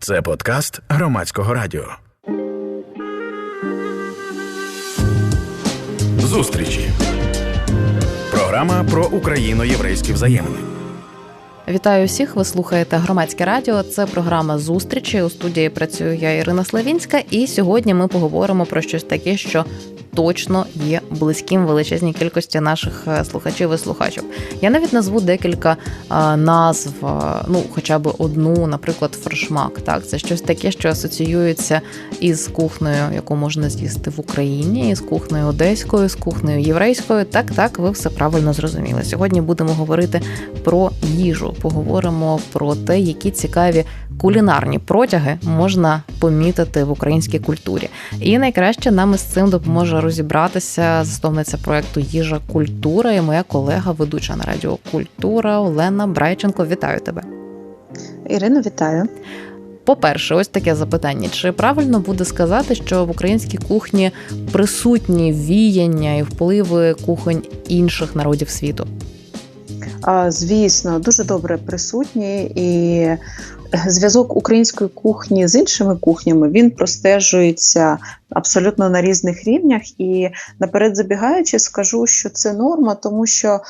Це подкаст громадського радіо. Зустрічі. Програма про україно-єврейські взаємини. Вітаю всіх. Ви слухаєте громадське радіо. Це програма зустрічі. У студії працюю я Ірина Славінська, і сьогодні ми поговоримо про щось таке, що точно є близьким величезній кількості наших е, слухачів і слухачів. Я навіть назву декілька назв, ну хоча б одну, наприклад, форшмак. Так, це щось таке, що асоціюється із кухнею, яку можна з'їсти в Україні, із кухнею одеською, з кухнею єврейською. Так, так, ви все правильно зрозуміли. Сьогодні будемо говорити про їжу. Поговоримо про те, які цікаві кулінарні протяги можна помітити в українській культурі. І найкраще нам із цим допоможе розібратися засновниця проекту Їжа культура і моя колега, ведуча на радіо Культура Олена Брайченко. Вітаю тебе. Ірино, вітаю. По-перше, ось таке запитання: чи правильно буде сказати, що в українській кухні присутні віяння і впливи кухонь інших народів світу? Звісно, дуже добре присутні і зв'язок української кухні з іншими кухнями він простежується абсолютно на різних рівнях. І наперед забігаючи, скажу, що це норма, тому що.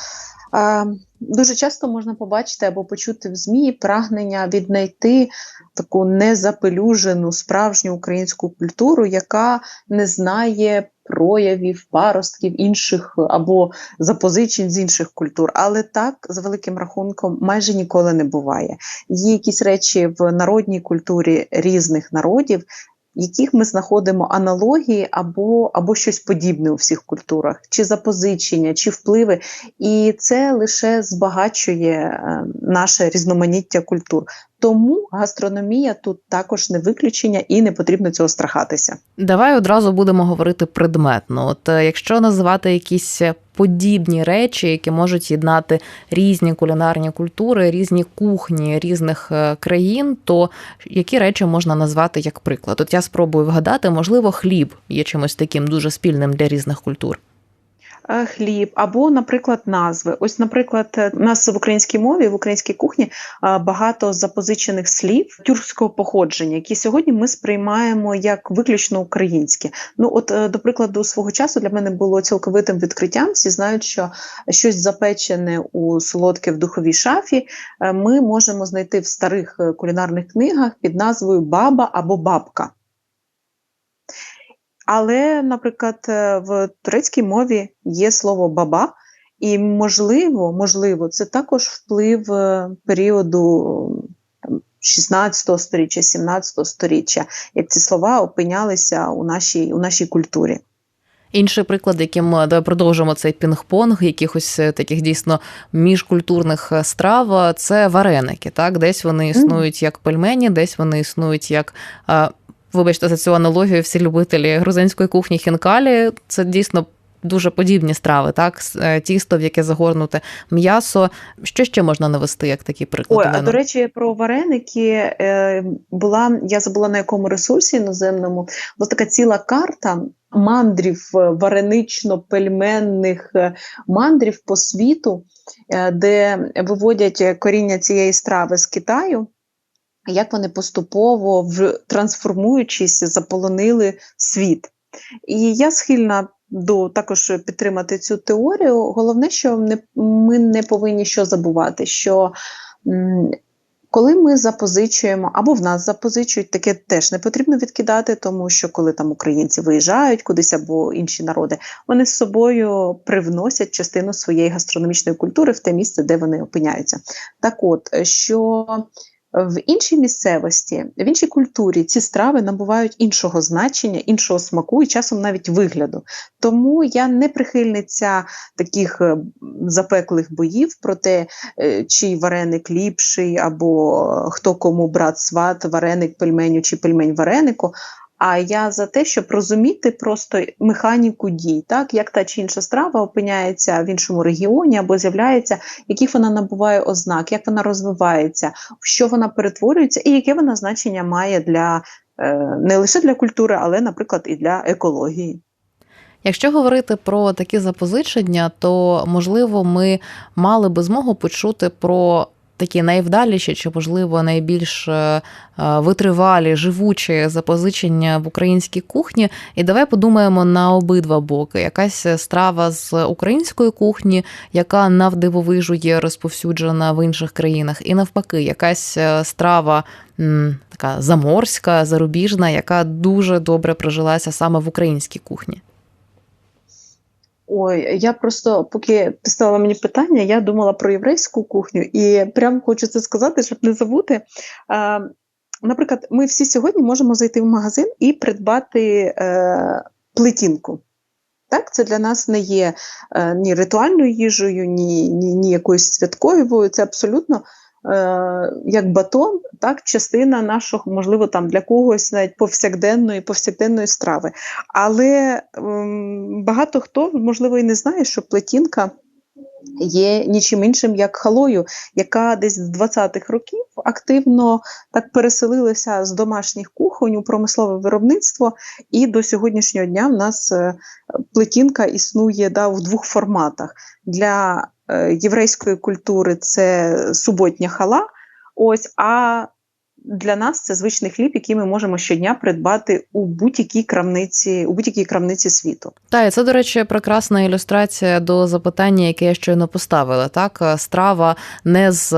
Дуже часто можна побачити або почути в ЗМІ прагнення віднайти таку незапелюжену справжню українську культуру, яка не знає проявів, паростків інших або запозичень з інших культур. Але так, за великим рахунком, майже ніколи не буває. Є якісь речі в народній культурі різних народів, яких ми знаходимо аналогії або або щось подібне у всіх культурах, чи запозичення, чи впливи, і це лише збагачує е, наше різноманіття культур. Тому гастрономія тут також не виключення і не потрібно цього страхатися. Давай одразу будемо говорити предметно. От е, якщо називати якісь подібні речі, які можуть єднати різні кулінарні культури, різні кухні різних е, країн, то які речі можна назвати як приклад? От я спробую вгадати, можливо, хліб є чимось таким дуже спільним для різних культур. Е, хліб, або, наприклад, назви. Ось, наприклад, е, у нас в українській мові, в українській кухні е, багато запозичених слів тюркського походження, які сьогодні ми сприймаємо як виключно українські. Ну, от, до прикладу, свого часу для мене було цілковитим відкриттям. Всі знають, що щось запечене у солодке в духовій шафі ми можемо знайти в старих кулінарних книгах під назвою Баба або Бабка. Але, наприклад, е, в турецькій мові є слово баба, і можливо, можливо, це також вплив е, періоду 16 століття, 17 століття, як ці слова опинялися у нашій, у нашій культурі. Інший приклад, яким давай продовжимо цей пінг-понг, якихось е, таких дійсно міжкультурних страв, це вареники. Так, десь вони існують як пельмені, десь вони існують як вибачте за цю аналогію, всі любителі грузинської кухні хінкалі. Це дійсно. Дуже подібні страви, так е, тісто, в яке загорнуте м'ясо. Що ще можна навести, як такі приклади? Ой, а до речі, про вареники е, була. Я забула на якому ресурсі іноземному була така ціла карта мандрів е, варенично-пельменних мандрів по світу, де виводять коріння цієї страви з Китаю як вони поступово в трансформуючись, заполонили світ. І я схильна до також підтримати цю теорію. Головне, що не, ми не повинні що забувати, що коли ми запозичуємо або в нас запозичують, таке теж не потрібно відкидати, тому що коли там українці виїжджають кудись або інші народи, вони з собою привносять частину своєї гастрономічної культури в те місце, де вони опиняються. Так, от що в іншій місцевості, в іншій культурі ці страви набувають іншого значення, іншого смаку і часом навіть вигляду. Тому я не прихильниця таких е, запеклих боїв про те, е, чий вареник ліпший, або хто кому брат сват, вареник пельменю чи пельмень варенику. А я за те, щоб розуміти просто механіку дій, так як та чи інша страва опиняється в іншому регіоні або з'являється, яких вона набуває ознак, як вона розвивається, в що вона перетворюється, і яке вона значення має для е, не лише для культури, але, наприклад, і для екології. Якщо говорити про такі запозичення, то можливо ми мали би змогу почути про такі найвдаліші, чи можливо найбільш е, витривалі, живучі запозичення в українській кухні. І давай подумаємо на обидва боки. Якась страва з української кухні, яка навдивовижу є розповсюджена в інших країнах, і навпаки, якась страва така заморська, зарубіжна, яка дуже добре прижилася саме в українській кухні. Ой, я просто, поки ти ставила мені питання, я думала про єврейську кухню, і прям хочу це сказати, щоб не забути. А, Наприклад, ми всі сьогодні можемо зайти в магазин і придбати е, плетінку. Так, Це для нас не є е, ні ритуальною їжею, ні, ні, ні якоюсь святковою. Це абсолютно як батон, так, частина нашого, можливо, там для когось навіть повсякденної повсякденної страви. Але ем, багато хто, можливо, і не знає, що плетінка. Є нічим іншим, як халою, яка десь з 20-х років активно так переселилася з домашніх кухонь у промислове виробництво, і до сьогоднішнього дня в нас е, плетінка існує да, в двох форматах. Для Е, єврейської культури це суботня хала. Ось, а для нас це звичний хліб, який ми можемо щодня придбати у будь-якій крамниці, у будь-якій крамниці світу. Так, це, до речі, прекрасна ілюстрація до запитання, яке я щойно поставила. Так, страва не з,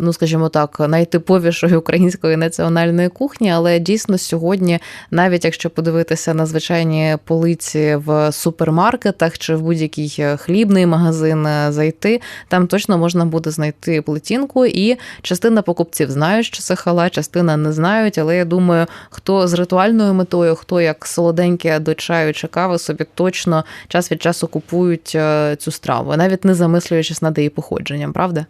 ну скажімо так, найтиповішої української національної кухні, але дійсно сьогодні, навіть якщо подивитися на звичайні полиці в супермаркетах чи в будь-який хлібний магазин зайти, там точно можна буде знайти плетінку, і частина покупців знають, що це хала, частина не знають, але я думаю, хто з ритуальною метою, хто як солоденьке до чаю чи кави собі точно час від часу купують е, цю страву, навіть не замислюючись над її походженням, правда?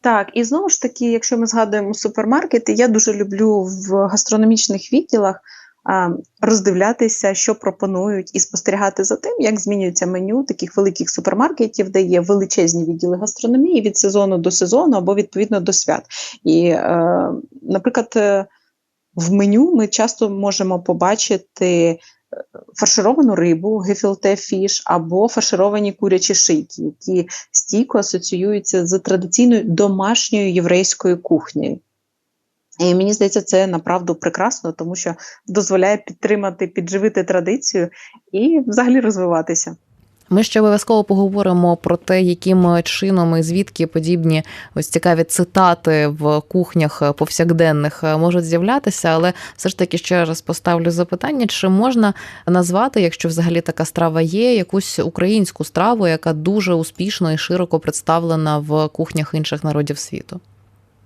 Так, і знову ж таки, якщо ми згадуємо супермаркети, я дуже люблю в гастрономічних відділах роздивлятися, що пропонують, і спостерігати за тим, як змінюється меню таких великих супермаркетів, де є величезні відділи гастрономії від сезону до сезону або відповідно до свят. І, е, наприклад, е, в меню ми часто можемо побачити. Е, фаршировану рибу, гефілте фіш або фаршировані курячі шийки, які стійко асоціюються з традиційною домашньою єврейською кухнею. І мені здається, це направду прекрасно, тому що дозволяє підтримати, підживити традицію і взагалі розвиватися. Ми ще обов'язково поговоримо про те, яким чином і звідки подібні ось цікаві цитати в кухнях повсякденних можуть з'являтися, але все ж таки ще раз поставлю запитання: чи можна назвати, якщо взагалі така страва є, якусь українську страву, яка дуже успішно і широко представлена в кухнях інших народів світу?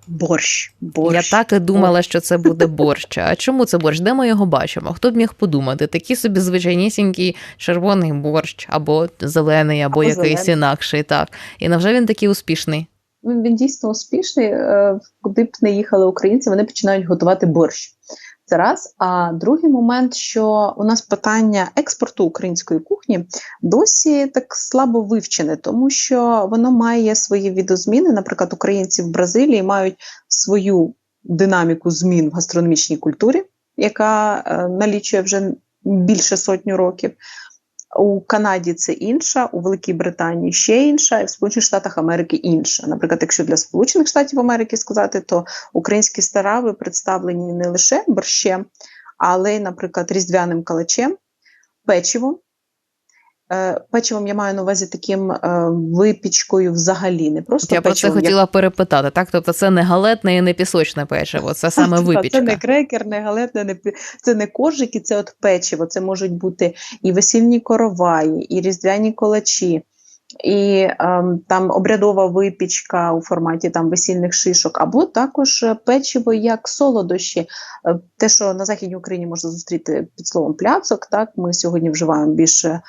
Борщ. борщ. Я так і думала, що це буде борщ. А чому це борщ? Де ми його бачимо? Хто б міг подумати? Такий собі звичайнісінький червоний борщ, або зелений, або, або якийсь зелений. інакший. Так. І навже він такий успішний? Він, він дійсно успішний. Е, куди б не їхали українці, вони починають готувати борщ. Це раз. А другий момент, що у нас питання експорту української кухні досі так слабо вивчене, тому що воно має свої відозміни. Наприклад, українці в Бразилії мають свою динаміку змін в гастрономічній культурі, яка е, налічує вже більше сотню років. У Канаді це інша, у Великій Британії ще інша, і в Сполучених Штатах Америки інша. Наприклад, якщо для Сполучених Штатів Америки сказати, то українські страви представлені не лише борщем, але й, наприклад, різдвяним калачем, печивом, печивом я маю на увазі таким е, випічкою взагалі, не просто я печивом, про це хотіла як... перепитати. Так, тобто це не галетне і не пісочне печиво, це саме випічка. Це не крекер, не галетне, не це не коржики, це от печиво. Це можуть бути і весільні короваї, і різдвяні колачі. І ем, там обрядова випічка у форматі там весільних шишок, або також печиво як солодощі. Е, те, що на західній Україні можна зустріти під словом пляцок, так ми сьогодні вживаємо більше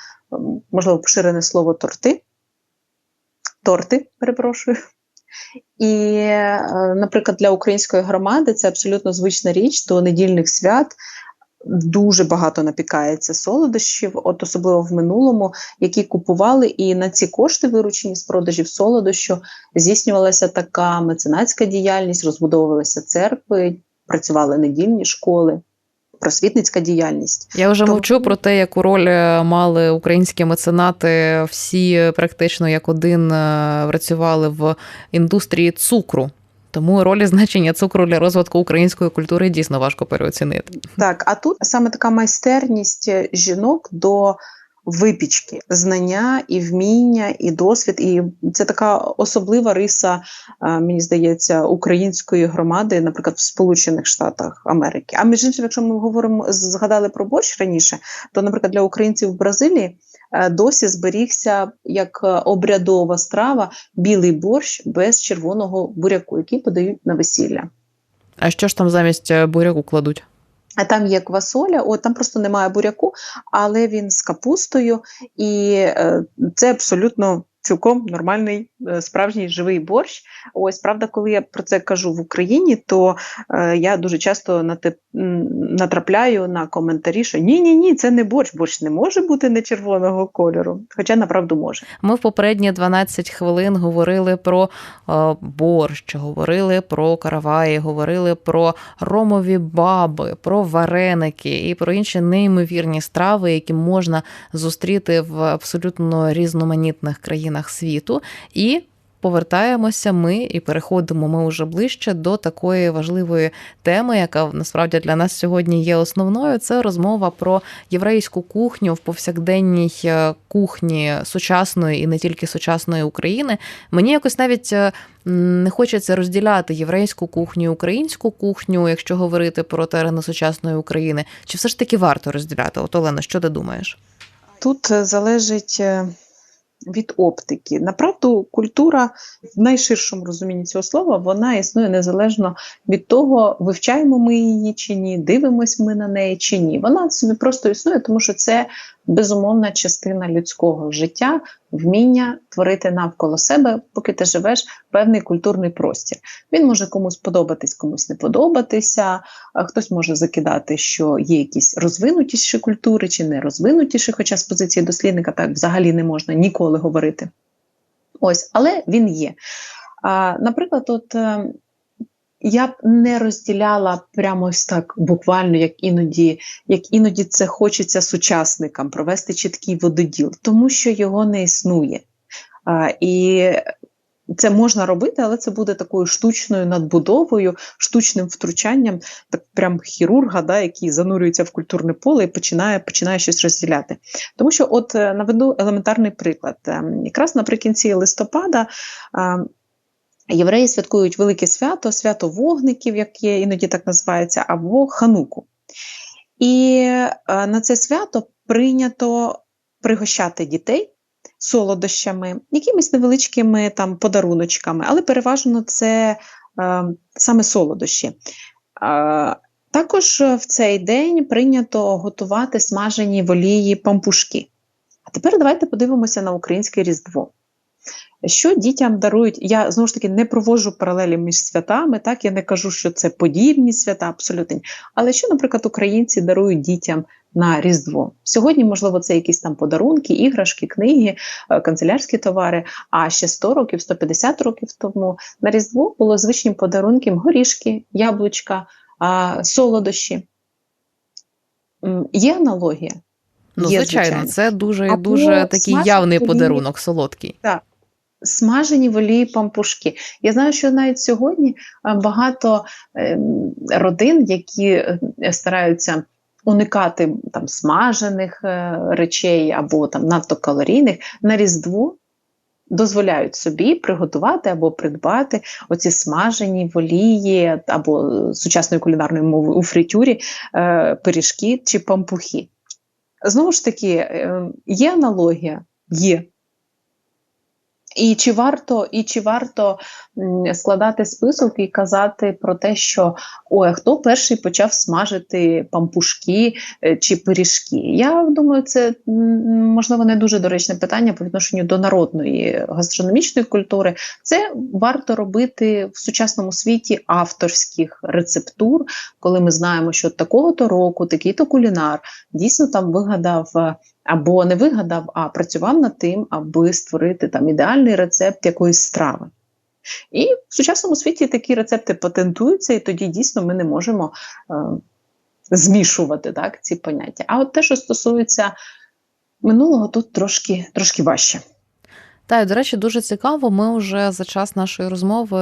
можливо, поширене слово торти. Торти, перепрошую. І, е, наприклад, для української громади це абсолютно звична річ, до недільних свят дуже багато напікається солодощів, от особливо в минулому, які купували, і на ці кошти, виручені з продажів солодощу, здійснювалася така меценатська діяльність, розбудовувалися церкви, працювали недільні школи просвітницька діяльність. Я вже То... мовчу про те, яку роль е, мали українські меценати. Всі практично як один е, працювали в індустрії цукру. Тому роль і значення цукру для розвитку української культури дійсно важко переоцінити. Так, а тут саме така майстерність жінок до випічки, знання і вміння, і досвід. І це така особлива риса, е, мені здається, української громади, наприклад, в Сполучених Штатах Америки. А між іншим, якщо ми говоримо, згадали про борщ раніше, то, наприклад, для українців в Бразилії. е, Досі зберігся як е, обрядова страва білий борщ без червоного буряку, який подають на весілля. А що ж там замість буряку кладуть? А там є квасоля, о, там просто немає буряку, але він з капустою, і е, це абсолютно цілком нормальний е, справжній живий борщ. Ось правда, коли я про це кажу в Україні, то е, я дуже часто нате- м, натрапляю на коментарі, що ні, ні, ні, це не борщ. Борщ не може бути не червоного кольору, хоча направду може. Ми в попередні 12 хвилин говорили про е, борщ, говорили про караваї, говорили про ромові баби, про вареники і про інші неймовірні страви, які можна зустріти в абсолютно різноманітних країнах світу. І повертаємося ми і переходимо ми вже ближче до такої важливої теми, яка насправді для нас сьогодні є основною. Це розмова про єврейську кухню в повсякденній е, кухні сучасної і не тільки сучасної України. Мені якось навіть е, не хочеться розділяти єврейську кухню і українську кухню, якщо говорити про терени сучасної України. Чи все ж таки варто розділяти? От Олена, що ти думаєш? Тут е, залежить від оптики. Направду, культура в найширшому розумінні цього слова вона існує незалежно від того, вивчаємо ми її чи ні, дивимось ми на неї чи ні. Вона собі просто існує, тому що це безумовна частина людського життя, вміння творити навколо себе, поки ти живеш певний культурний простір. Він може комусь подобатись, комусь не подобатися. Хтось може закидати, що є якісь розвинутіші культури чи не розвинутіші, хоча з позиції дослідника так взагалі не можна ніколи говорити. Ось, але він є. Наприклад, от е, я б не розділяла прямо ось так буквально, як іноді, як іноді це хочеться сучасникам провести чіткий вододіл, тому що його не існує. А, і це можна робити, але це буде такою штучною надбудовою, штучним втручанням, так прям хірурга, да, який занурюється в культурне поле і починає, починає щось розділяти. Тому що, от е, наведу елементарний приклад. Ем, Якраз наприкінці листопада. Євреї святкують велике свято, свято вогників, яке іноді так називається, або хануку. І е, на це свято прийнято пригощати дітей солодощами, якимись невеличкими там подаруночками, але переважно це е, саме солодощі. Е, також в цей день прийнято готувати смажені в олії пампушки. А тепер давайте подивимося на українське Різдво. Що дітям дарують? Я знову ж таки не проводжу паралелі між святами, так я не кажу, що це подібні свята, абсолютно. Але що, наприклад, українці дарують дітям на Різдво? Сьогодні, можливо, це якісь там подарунки, іграшки, книги, е, канцелярські товари. А ще 100 років, 150 років тому на Різдво було звичним подарунком горішки, яблучка, солодощі. Є аналогія? Ну, звичайно, це дуже Або дуже такий явний подарунок, солодкий. Смажені в олії пампушки. Я знаю, що навіть сьогодні е, багато ем, родин, які е, стараються уникати там смажених е, речей або там надто калорійних, на Різдво дозволяють собі приготувати або придбати оці смажені в олії або е, сучасною кулінарною мовою у фритюрі е, пиріжки чи пампухи. Знову ж таки, е, є аналогія? Є. І чи варто, і чи варто складати список і казати про те, що ой, хто перший почав смажити пампушки е, чи пиріжки? Я думаю, це можливо не дуже доречне питання по відношенню до народної гастрономічної культури. Це варто робити в сучасному світі авторських рецептур, коли ми знаємо, що такого-то року такий-то кулінар дійсно там вигадав. Або не вигадав, а працював над тим, аби створити там ідеальний рецепт якоїсь страви. І в сучасному світі такі рецепти патентуються, і тоді дійсно ми не можемо е, змішувати так, ці поняття. А от те, що стосується минулого, тут трошки, трошки важче. Та й, до речі, дуже цікаво. Ми вже за час нашої розмови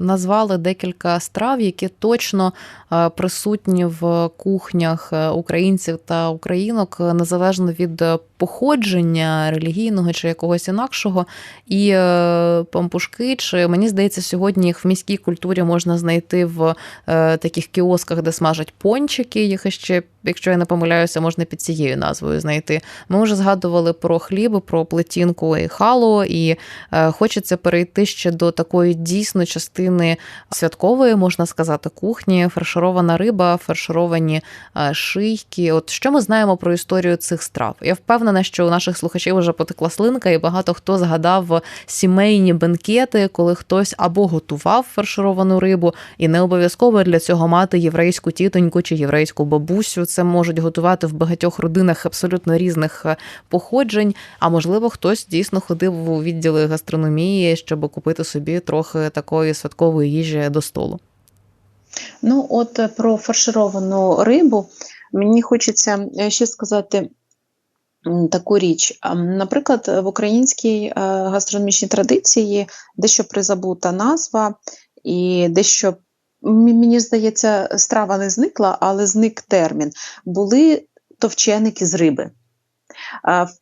назвали декілька страв, які точно е, присутні в кухнях е, українців та українок незалежно від походження релігійного чи якогось інакшого. І е, пампушки, чи мені здається, сьогодні їх в міській культурі можна знайти в таких кіосках, де смажать пончики. Їх ще, якщо я не помиляюся, можна під цією назвою знайти. Ми вже згадували про хліб, про плетінку і хал мало, і е, хочеться перейти ще до такої дійсно частини святкової, можна сказати, кухні, фарширована риба, фаршировані е, шийки. От що ми знаємо про історію цих страв? Я впевнена, що у наших слухачів вже потекла слинка, і багато хто згадав сімейні бенкети, коли хтось або готував фаршировану рибу, і не обов'язково для цього мати єврейську тітоньку чи єврейську бабусю. Це можуть готувати в багатьох родинах абсолютно різних е, походжень. А можливо, хтось дійсно ходив у відділи гастрономії, щоб купити собі трохи такої святкової їжі до столу? Ну, от е, про фаршировану рибу мені хочеться е, ще сказати. Таку річ, наприклад, в українській гастрономічній традиції дещо призабута назва, і дещо, мені здається, страва не зникла, але зник термін. Були товченики з риби.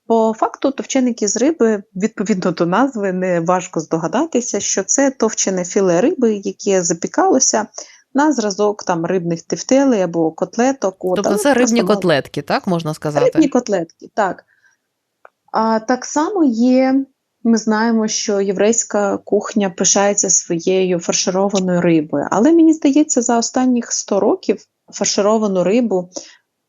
По факту, товченики з риби, відповідно до назви, не важко здогадатися, що це товчене філе риби, яке запікалося на зразок там рибних тефтелей або котлеток. Тобто це рибні котлетки, так можна сказати? Рибні котлетки, так. А так само є. Ми знаємо, що єврейська кухня пишається своєю фаршированою рибою, але мені здається, за останніх 100 років фаршировану рибу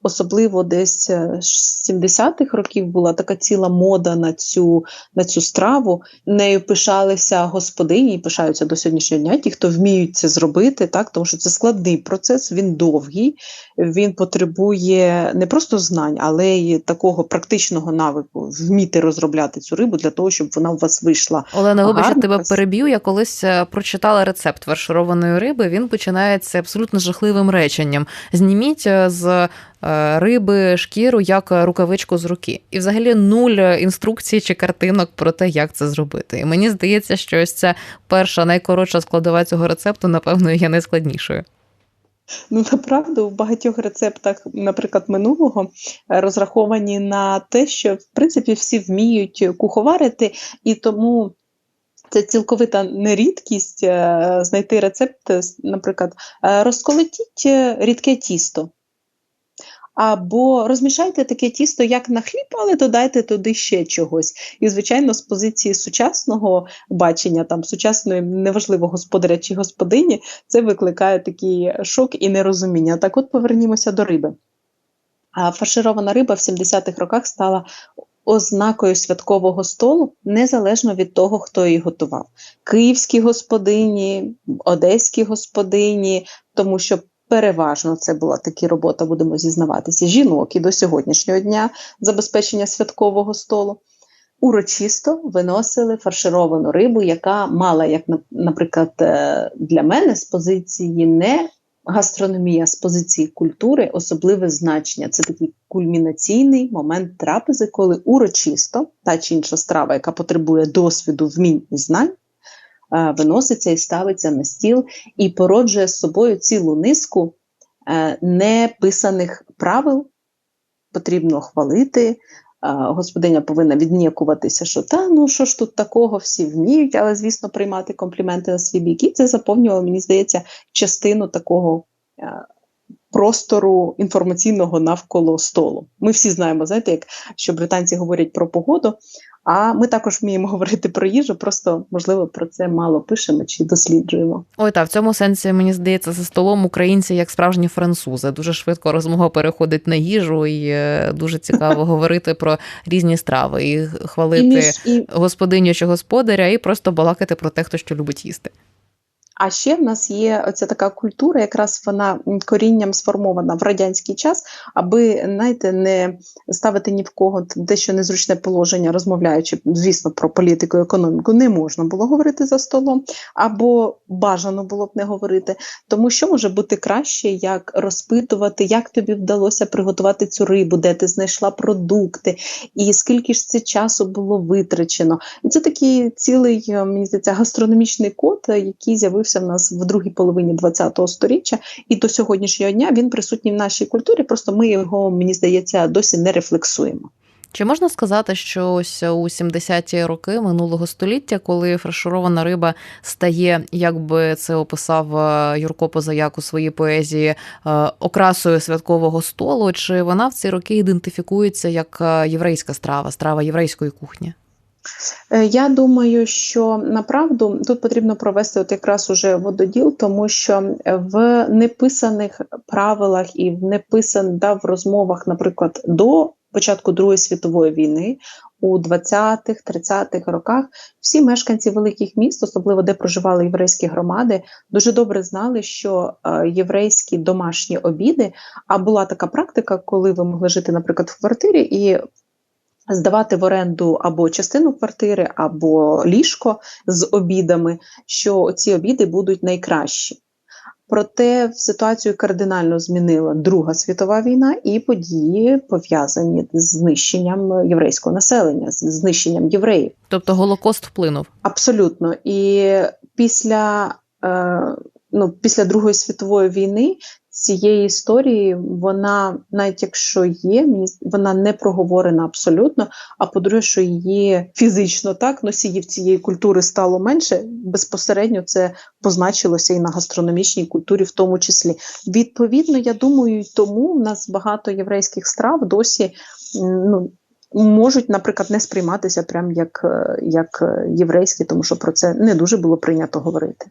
особливо десь е, з 70-х років була така ціла мода на цю на цю страву. Нею пишалися господині і пишаються до сьогоднішнього дня, ті, хто вміють це зробити, так тому що це складний процес, він довгий, він потребує не просто знань, але й такого практичного навику вміти розробляти цю рибу для того, щоб вона у вас вийшла. Олена, вибач, я тебе переб'ю. Я колись е, прочитала рецепт фаршированої риби. Він починається абсолютно жахливим реченням. Зніміть е, з Е, риби, шкіру як рукавичку з руки. І взагалі нуль інструкцій чи картинок про те, як це зробити. І мені здається, що ось ця перша найкоротша складова цього рецепту, напевно, є найскладнішою. Ну, направду, в багатьох рецептах, наприклад, минулого е, розраховані на те, що в принципі всі вміють куховарити, і тому це цілковита нерідкість е, знайти рецепт, наприклад, розколотіть рідке тісто. Або розмішайте таке тісто, як на хліб, але додайте туди ще чогось. І, звичайно, з позиції сучасного бачення, там сучасної, неважливо, господаря чи господині, це викликає такий шок і нерозуміння. Так от повернімося до риби. А фарширована риба в 70-х роках стала ознакою святкового столу, незалежно від того, хто її готував. Київські господині, одеські господині, тому що Переважно це була такі робота, будемо зізнаватися, жінок і до сьогоднішнього дня забезпечення святкового столу. Урочисто виносили фаршировану рибу, яка мала, як, наприклад, е, для мене з позиції не гастрономія, з позиції культури, особливе значення. Це такий кульмінаційний момент трапези, коли урочисто та чи інша страва, яка потребує досвіду, вмінь і знань, виноситься і ставиться на стіл і породжує з собою цілу низку е, неписаних правил. Потрібно хвалити. Е, господиня повинна віднікуватися, що та, ну що ж тут такого, всі вміють, але, звісно, приймати компліменти на свій бік. І це заповнювало, мені здається, частину такого простору інформаційного навколо столу. Ми всі знаємо, знаєте, як що британці говорять про погоду, а ми також вміємо говорити про їжу, просто можливо про це мало пишемо чи досліджуємо. Ой, та в цьому сенсі мені здається, за столом українці як справжні французи. Дуже швидко розмова переходить на їжу, і е, дуже цікаво говорити про різні страви і хвалити і між, і... господиню чи господаря, і просто балакати про те, хто що любить їсти. А ще в нас є оця така культура, якраз вона корінням сформована в радянський час, аби знаєте, не ставити ні в кого дещо незручне положення, розмовляючи, звісно, про політику і економіку, не можна було говорити за столом, або бажано було б не говорити. Тому що може бути краще, як розпитувати, як тобі вдалося приготувати цю рибу, де ти знайшла продукти, і скільки ж це часу було витрачено. І це такий цілий е, мені здається, гастрономічний код, е, який з'явився в нас в другій половині ХХ століття, і до сьогоднішнього дня він присутній в нашій культурі. Просто ми його, мені здається, досі не рефлексуємо. Чи можна сказати, що ось у 70-ті роки минулого століття, коли фарширована риба стає, як би це описав е, Юрко Позаяк у своїй поезії, е, окрасою святкового столу, чи вона в ці роки ідентифікується як е, єврейська страва, страва єврейської кухні? Е, Я думаю, що направду тут потрібно провести от якраз уже вододіл, тому що в неписаних правилах і в неписан да, в розмовах, наприклад, до початку Другої світової війни у 20-х, 30-х роках всі мешканці великих міст, особливо де проживали єврейські громади, дуже добре знали, що е, єврейські домашні обіди, а була така практика, коли ви могли жити, наприклад, в квартирі і здавати в оренду або частину квартири, або ліжко з обідами, що ці обіди будуть найкращі. Проте ситуацію кардинально змінила Друга світова війна і події пов'язані з знищенням єврейського населення, з знищенням євреїв. Тобто Голокост вплинув. Абсолютно. І після, е, ну, після Другої світової війни цієї історії, вона, навіть якщо є, вона не проговорена абсолютно. А по-друге, що її фізично так носіїв цієї культури стало менше, безпосередньо це позначилося і на гастрономічній культурі, в тому числі. Відповідно, я думаю, тому в нас багато єврейських страв досі ну, можуть, наприклад, не сприйматися прям як, е, як е, єврейські, тому що про це не дуже було прийнято говорити.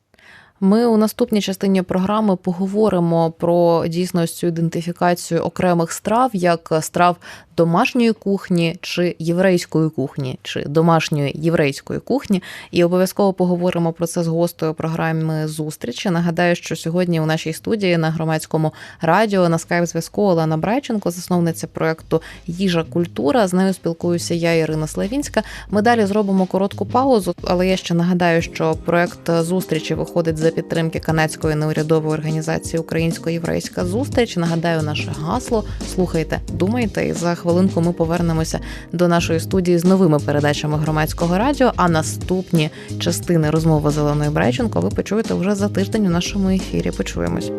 Ми у наступній частині програми поговоримо про дійсно цю ідентифікацію окремих страв, як страв домашньої кухні чи єврейської кухні, чи домашньої єврейської кухні. І обов'язково поговоримо про це з гостею програми зустрічі. Нагадаю, що сьогодні у нашій студії на громадському радіо на скайп зв'язку Олена Брайченко, засновниця проекту Їжа культура. З нею спілкуюся я, Ірина Славінська. Ми далі зробимо коротку паузу, але я ще нагадаю, що проект зустрічі виходить за підтримки канадської неурядової організації Українсько-єврейська зустріч. Нагадаю, наше гасло. Слухайте, думайте, і за хвилинку ми повернемося до нашої студії з новими передачами громадського радіо. А наступні частини розмови з Оленою Брайченко ви почуєте вже за тиждень у нашому ефірі. Почуємось.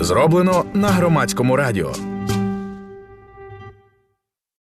Зроблено на громадському радіо.